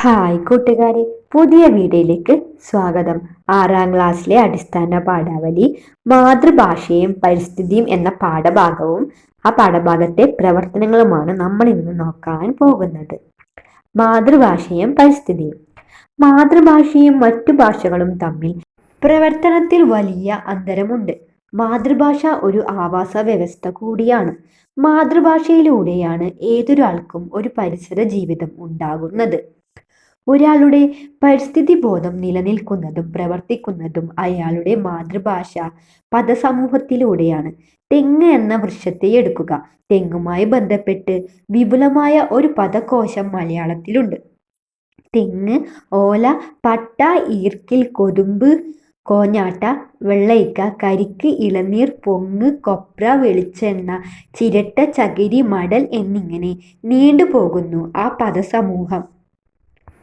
Hi കൂട്ടുകാരെ പുതിയ വീഡിയോയിലേക്ക് സ്വാഗതം. ആറാം ക്ലാസ്സിലെ അടിസ്ഥാന പാഠാവലി മാതൃഭാഷയും പരിസ്ഥിതിയും എന്ന പാഠഭാഗവും ആ പാഠഭാഗത്തെ പ്രവർത്തനങ്ങളുമാണ് നമ്മൾ ഇന്ന് നോക്കാൻ പോകുന്നത്. മാതൃഭാഷയും പരിസ്ഥിതിയും. മാതൃഭാഷയും മറ്റു ഭാഷകളും തമ്മിൽ പ്രവർത്തനത്തിൽ വലിയ അന്തരമുണ്ട്. മാതൃഭാഷ ഒരു ആവാസ വ്യവസ്ഥ കൂടിയാണ്. മാതൃഭാഷയിലൂടെയാണ് ഏതൊരാൾക്കും ഒരു പരിസര ജീവിതം ഉണ്ടാകുന്നത്. ഒരാളുടെ പരിസ്ഥിതി ബോധം നിലനിൽക്കുന്നതും പ്രവർത്തിക്കുന്നതും അയാളുടെ മാതൃഭാഷ പദസമൂഹത്തിലൂടെയാണ്. തെങ്ങ് എന്ന വൃക്ഷത്തെ എടുക്കുക. തെങ്ങുമായി ബന്ധപ്പെട്ട് വിപുലമായ ഒരു പദകോശം മലയാളത്തിലുണ്ട്. തെങ്ങ് ഓല പട്ട ഈർക്കിൽ കൊതുമ്പ് കോഞ്ഞാട്ട വെള്ളയിക്ക കരിക്ക് ഇളനീർ പൊങ്ങ് കൊപ്ര വെളിച്ചെണ്ണ ചിരട്ട ചകിരി മടൽ എന്നിങ്ങനെ നീണ്ടുപോകുന്നു ആ പദസമൂഹം.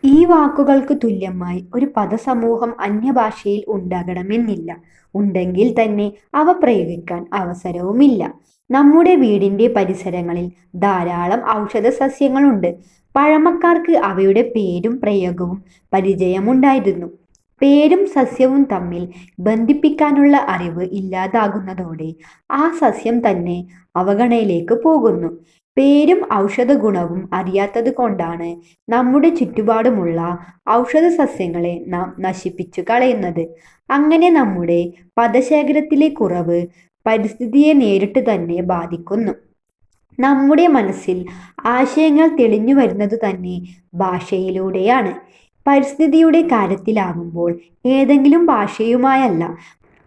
ഈ വാക്കുകൾക്ക് തുല്യമായി ഒരു പദസമൂഹം അന്യഭാഷയിൽ ഉണ്ടാകണമെന്നില്ല. ഉണ്ടെങ്കിൽ തന്നെ അവ പ്രയോഗിക്കാൻ അവസരവുമില്ല. നമ്മുടെ വീടിന്റെ പരിസരങ്ങളിൽ ധാരാളം ഔഷധ സസ്യങ്ങളുണ്ട് പഴമക്കാർക്ക് അവയുടെ പേരും പ്രയോഗവും പരിചയമുണ്ടായിരുന്നു. പേരും സസ്യവും തമ്മിൽ ബന്ധിപ്പിക്കാനുള്ള അറിവ് ഇല്ലാതാകുന്നതോടെ ആ സസ്യം തന്നെ അവഗണയിലേക്ക് പോകുന്നു. പേരും ഔഷധ ഗുണവും അറിയാത്തത് കൊണ്ടാണ് നമ്മുടെ ചുറ്റുപാടുമുള്ള ഔഷധ സസ്യങ്ങളെ നാം നശിപ്പിച്ചു കളയുന്നത്. അങ്ങനെ നമ്മുടെ പദശേഖരത്തിലെ കുറവ് പരിസ്ഥിതിയെ നേരിട്ട് തന്നെ ബാധിക്കുന്നു. നമ്മുടെ മനസ്സിൽ ആശയങ്ങൾ തെളിഞ്ഞു വരുന്നത് തന്നെ ഭാഷയിലൂടെയാണ്. പരിസ്ഥിതിയുടെ കാര്യത്തിലാകുമ്പോൾ ഏതെങ്കിലും ഭാഷയുമായല്ല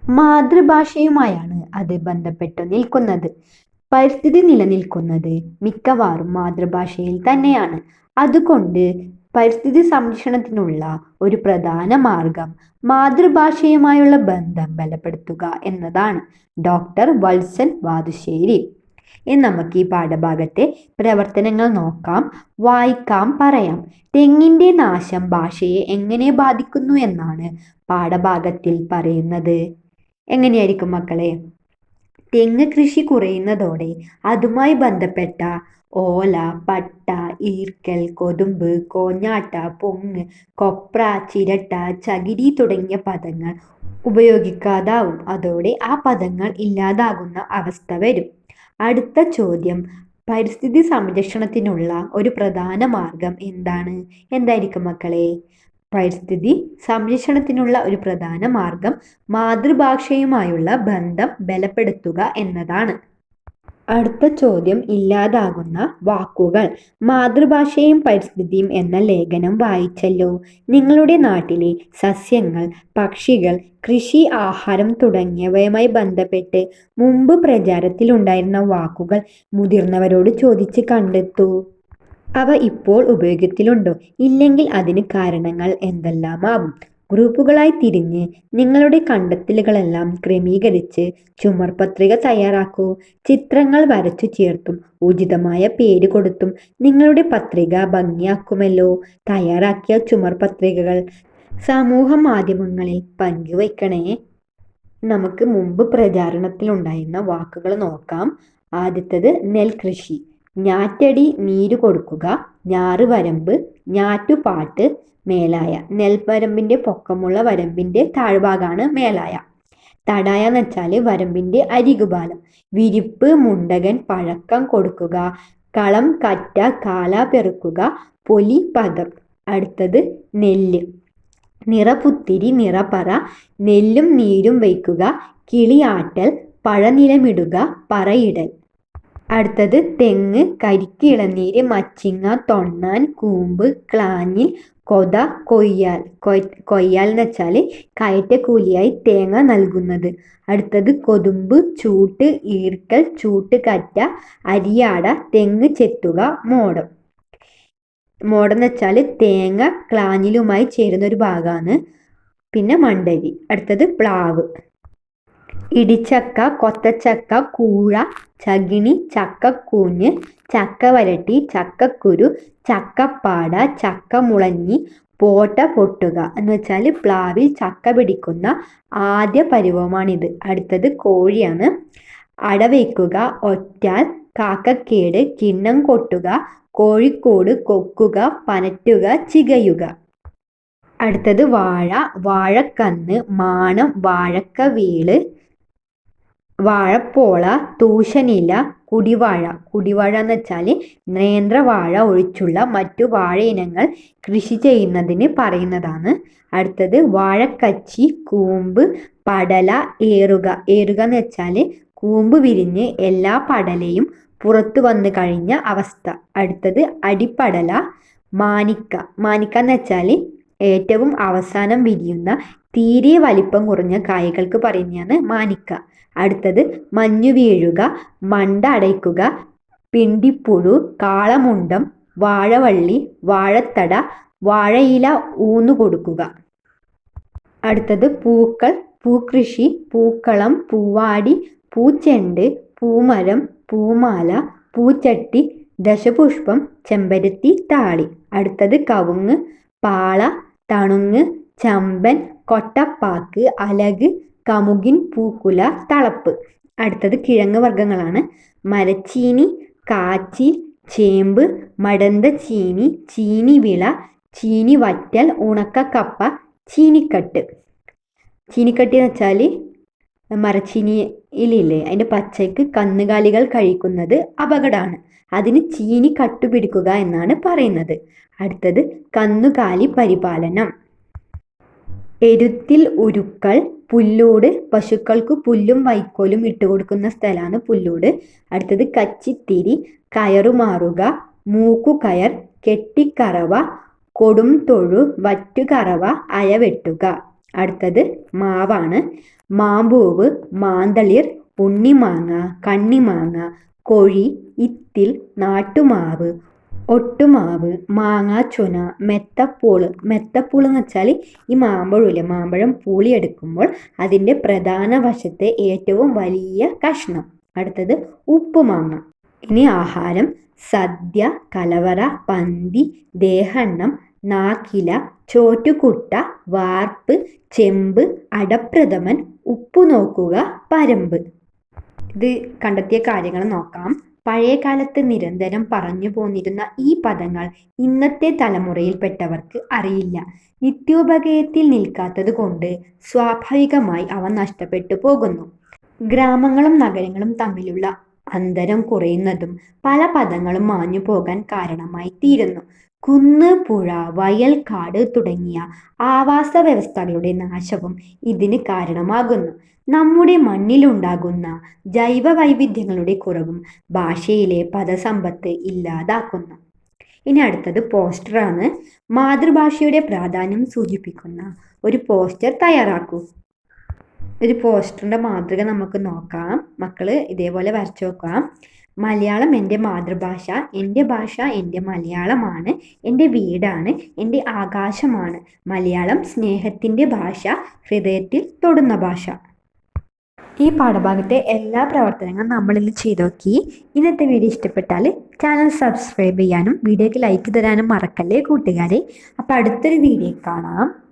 മാതൃഭാഷയുമായാണ് അത് ബന്ധപ്പെട്ടു നിൽക്കുന്നത്. പരിസ്ഥിതി നിലനിൽക്കുന്നത് മിക്കവാറും മാതൃഭാഷയിൽ തന്നെയാണ്. അതുകൊണ്ട് പരിസ്ഥിതി സംരക്ഷണത്തിനുള്ള ഒരു പ്രധാന മാർഗം മാതൃഭാഷയുമായുള്ള ബന്ധം ബലപ്പെടുത്തുക എന്നതാണ് ഡോക്ടർ വത്സൻ വാതുശ്ശേരി. ഇനി നമുക്ക് ഈ പാഠഭാഗത്തെ പ്രവർത്തനങ്ങൾ നോക്കാം. വായിക്കാം പറയാം. തെങ്ങിന്റെ നാശം ഭാഷയെ എങ്ങനെ ബാധിക്കുന്നു എന്നാണ് പാഠഭാഗത്തിൽ പറയുന്നത്. എങ്ങനെയായിരിക്കും മക്കളെ? തെങ്ങ് കൃഷി കുറയുന്നതോടെ അതുമായി ബന്ധപ്പെട്ട ഓല പട്ട ഈർക്കൽ കൊതുമ്പ് കോഞ്ഞാട്ട പൊങ്ങ് കൊപ്ര ചിരട്ട ചകിരി തുടങ്ങിയ പദങ്ങൾ ഉപയോഗിക്കാതാവും. അതോടെ ആ പദങ്ങൾ ഇല്ലാതാകുന്ന അവസ്ഥ വരും. അടുത്ത ചോദ്യം. പരിസ്ഥിതി സംരക്ഷണത്തിനുള്ള ഒരു പ്രധാന മാർഗം എന്താണ്? എന്തായിരിക്കും മക്കളെ? പരിസ്ഥിതി സംരക്ഷണത്തിനുള്ള ഒരു പ്രധാന മാർഗം മാതൃഭാഷയുമായുള്ള ബന്ധം ബലപ്പെടുത്തുക എന്നതാണ്. അടുത്ത ചോദ്യം ഇല്ലാതാകുന്ന വാക്കുകൾ. മാതൃഭാഷയും പരിസ്ഥിതിയും എന്ന ലേഖനം വായിച്ചല്ലോ. നിങ്ങളുടെ നാട്ടിലെ സസ്യങ്ങൾ പക്ഷികൾ കൃഷി ആഹാരം തുടങ്ങിയവയുമായി ബന്ധപ്പെട്ട് മുമ്പ് പ്രചാരത്തിലുണ്ടായിരുന്ന വാക്കുകൾ മുതിർന്നവരോട് ചോദിച്ച് കണ്ടെത്തൂ. അവ ഇപ്പോൾ ഉപയോഗത്തിലുണ്ടോ? ഇല്ലെങ്കിൽ അതിന് കാരണങ്ങൾ എന്തെല്ലാമാവും? ഗ്രൂപ്പുകളായി തിരിഞ്ഞ് നിങ്ങളുടെ കണ്ടെത്തലുകളെല്ലാം ക്രമീകരിച്ച് ചുമർപത്രിക തയ്യാറാക്കൂ. ചിത്രങ്ങൾ വരച്ചു ചേർത്തും ഉചിതമായ പേര് കൊടുത്തും നിങ്ങളുടെ പത്രിക ഭംഗിയാക്കുമല്ലോ. തയ്യാറാക്കിയ ചുമർപത്രികകൾ സമൂഹ മാധ്യമങ്ങളിൽ പങ്കുവയ്ക്കണേ. നമുക്ക് മുമ്പ് പ്രചാരണത്തിലുണ്ടായിരുന്ന വാക്കുകൾ നോക്കാം. ആദ്യത്തത് നെൽകൃഷി. ഞാറ്റടി നീര് കൊടുക്കുക ഞാറ് വരമ്പ് ഞാറ്റുപാട്ട് മേലായ. നെൽപ്പരമ്പിന്റെ പൊക്കമുള്ള വരമ്പിന്റെ താഴ്ഭാഗമാണ് മേലായ. തടായ എന്ന് വെച്ചാൽ വരമ്പിന്റെ അരികുപാലം വിരിപ്പ് മുണ്ടകൻ പഴക്കം കൊടുക്കുക കളം കറ്റ കാല പെറുക്കുക പൊലി പദം. അടുത്തത് നെല്ല്. നിറപുത്തിരി നിറപ്പറ നെല്ലും നീരും വയ്ക്കുക കിളിയാട്ടൽ പഴനിലമിടുക പറയിടൽ. അടുത്തത് തെങ്ങ് കരിക്ക് ഇളനീര് മച്ചിങ്ങ തൊണ്ണാൻ കൂമ്പ് ക്ലാഞ്ഞിൽ കൊത കൊയ്യാൽ കൊയ്യാൽ എന്ന് വെച്ചാൽ കയറ്റക്കൂലിയായി തേങ്ങ നൽകുന്നത്. അടുത്തത് കൊതുമ്പ് ചൂട്ട് ഈർക്കൽ ചൂട്ട് കറ്റ അരിയാട തെങ്ങ് ചെത്തുക മോടം. മോടം എന്ന് വെച്ചാൽ തേങ്ങ ക്ലാഞ്ഞിലുമായി ചേരുന്ന ഒരു ഭാഗമാണ്. പിന്നെ മണ്ടരി. അടുത്തത് പ്ലാവ്. ഇടിച്ചക്ക കൊത്തച്ചക്ക കൂഴ ചകിണി ചക്കക്കൂഞ്ഞ് ചക്ക വരട്ടി ചക്കക്കുരു ചക്കപ്പാട ചക്ക മുളഞ്ഞി പോട്ട പൊട്ടുക എന്ന് വെച്ചാൽ പ്ലാവിൽ ചക്ക പിടിക്കുന്ന ആദ്യ പരുവമാണിത്. അടുത്തത് കോഴിയാണ്. അടവയ്ക്കുക ഒറ്റാൽ കാക്കക്കേട് കിണ്ണം കൊട്ടുക കോഴിക്കോട് കൊക്കുക പനറ്റുക ചികയുക. അടുത്തത് വാഴ വാഴക്കന്ന് മാണം വാഴക്ക വീൾ വാഴപ്പോള തൂഷനില കുടിവാഴ. കുടിവാഴ എന്ന് വെച്ചാൽ നേന്ത്രവാഴ ഒഴിച്ചുള്ള മറ്റു വാഴ ഇനങ്ങൾ കൃഷി ചെയ്യുന്നതിന് പറയുന്നതാണ്. അടുത്തത് വാഴക്കച്ചി കൂമ്പ് പടല ഏറുക. ഏറുക എന്ന് വെച്ചാൽ കൂമ്പ് വിരിഞ്ഞ് എല്ലാ പടലയും പുറത്തു വന്നു കഴിഞ്ഞ അവസ്ഥ. അടുത്തത് അടിപ്പടല മാനിക്ക. മാനിക്ക എന്ന് വെച്ചാൽ ഏറ്റവും അവസാനം വിരിയുന്ന തീരെ വലിപ്പം കുറഞ്ഞ കായകൾക്ക് പറയുന്നതാണ് മാനിക്ക. അടുത്തത് മഞ്ഞു വീഴുക മണ്ട അടയ്ക്കുക പിണ്ടിപ്പുഴു കാളമുണ്ടം വാഴവള്ളി വാഴത്തട വാഴയില ഊന്നു കൊടുക്കുക. അടുത്തത് പൂക്കൾ പൂക്കൃഷി പൂക്കളം പൂവാടി പൂച്ചെണ്ട് പൂമരം പൂമാല പൂച്ചട്ടി ദശപുഷ്പം ചെമ്പരത്തി താളി. അടുത്തത് കവുങ്ങ് പാള തണുങ്ങ് ചമ്പൻ കൊട്ടപ്പാക്ക് അലക് കമുകിൻ പൂക്കുല തളപ്പ്. അടുത്തത് കിഴങ്ങ് വർഗങ്ങളാണ്. മരച്ചീനി കാച്ചി ചേമ്പ് മടന്ത ചീനി ചീനി വിള ചീനി വറ്റൽ ഉണക്ക കപ്പ ചീനിക്കട്ട്. ചീനിക്കട്ടി എന്ന് വെച്ചാൽ മരച്ചീനിയിലില്ലേ? അതിന്റെ പച്ചയ്ക്ക് കന്നുകാലികൾ കഴിക്കുന്നത് അപകടമാണ്. അതിന് ചീനി കട്ടുപിടിക്കുക എന്നാണ് പറയുന്നത്. അടുത്തത് കന്നുകാലി പരിപാലനം. എരുത്തിൽ ഉരുക്കൾ പുല്ലൂട് പശുക്കൾക്ക് പുല്ലും വൈക്കോലും ഇട്ടുകൊടുക്കുന്ന സ്ഥലമാണ് പുല്ലൂട്. അടുത്തത് കച്ചിത്തിരി കയറുമാറുക മൂക്കുകയർ കെട്ടിക്കറവ കൊടും തൊഴു വറ്റുകറവ അയവെട്ടുക അടുത്തത് മാവാണ്. മാമ്പൂവ് മാന്തളിർ ഉണ്ണിമാങ്ങ കണ്ണിമാങ്ങ കോഴി ഇത്തിൽ നാട്ടുമാവ് ഒട്ടുമാവ് മാങ്ങാച്ചൊന മെത്തപ്പൂൾ. മെത്തപ്പൂൾ എന്ന് വെച്ചാൽ ഈ മാമ്പഴമില്ലേ? മാമ്പഴം പൂളിയെടുക്കുമ്പോൾ അതിന്റെ പ്രധാന വശത്തെ ഏറ്റവും വലിയ കഷ്ണം. അടുത്തത് ഉപ്പുമാങ്ങ. ഇനി ആഹാരം. സദ്യ കലവറ പന്തി ദേഹണ്ണം നാക്കില ചോറ്റുകുട്ട വാർപ്പ് ചെമ്പ് അടപ്രഥമൻ ഉപ്പു നോക്കുക പരമ്പ്. ഇത് കണ്ടെത്തിയ കാര്യങ്ങൾ നോക്കാം. പഴയ കാലത്ത് നിരന്തരം പറഞ്ഞു പോന്നിരുന്ന ഈ പദങ്ങൾ ഇന്നത്തെ തലമുറയിൽപ്പെട്ടവർക്ക് അറിയില്ല. നിത്യോപകയത്തിൽ നിൽക്കാത്തത് കൊണ്ട് സ്വാഭാവികമായി അവ നഷ്ടപ്പെട്ടു പോകുന്നു. ഗ്രാമങ്ങളും നഗരങ്ങളും തമ്മിലുള്ള അന്തരം കുറയുന്നതും പല പദങ്ങളും മാഞ്ഞു പോകാൻ കാരണമായി തീരുന്നു. കുന്ന് പുഴ വയൽ കാട് തുടങ്ങിയ ആവാസ വ്യവസ്ഥകളുടെ നാശവും ഇതിന് കാരണമാകുന്നു. നമ്മുടെ മണ്ണിലുണ്ടാകുന്ന ജൈവ വൈവിധ്യങ്ങളുടെ കുറവും ഭാഷയിലെ പദസമ്പത്ത് ഇല്ലാതാക്കുന്നു. ഇനി അടുത്തത് പോസ്റ്ററാണ്. മാതൃഭാഷയുടെ പ്രാധാന്യം സൂചിപ്പിക്കുന്ന ഒരു പോസ്റ്റർ തയ്യാറാക്കൂ. ഒരു പോസ്റ്ററിന്റെ മാതൃക നമുക്ക് നോക്കാം. മക്കൾ ഇതേപോലെ വരച്ചു നോക്കാം. മലയാളം എന്റെ മാതൃഭാഷ എന്റെ ഭാഷ എന്റെ മലയാളമാണ് എന്റെ വീടാണ് എന്റെ ആകാശമാണ്. മലയാളം സ്നേഹത്തിന്റെ ഭാഷ ഹൃദയത്തിൽ തൊടുന്ന ഭാഷ. ഈ പാഠഭാഗത്തെ എല്ലാ പ്രവർത്തനങ്ങളും നമ്മളിൽ ചെയ്തു നോക്കി. ഇന്നത്തെ വീഡിയോ ഇഷ്ടപ്പെട്ടാൽ ചാനൽ സബ്സ്ക്രൈബ് ചെയ്യാനും വീഡിയോക്ക് ലൈക്ക് തരാനും മറക്കല്ലേ കൂട്ടുകാരെ? അപ്പോൾ അടുത്തൊരു വീഡിയോ കാണാം.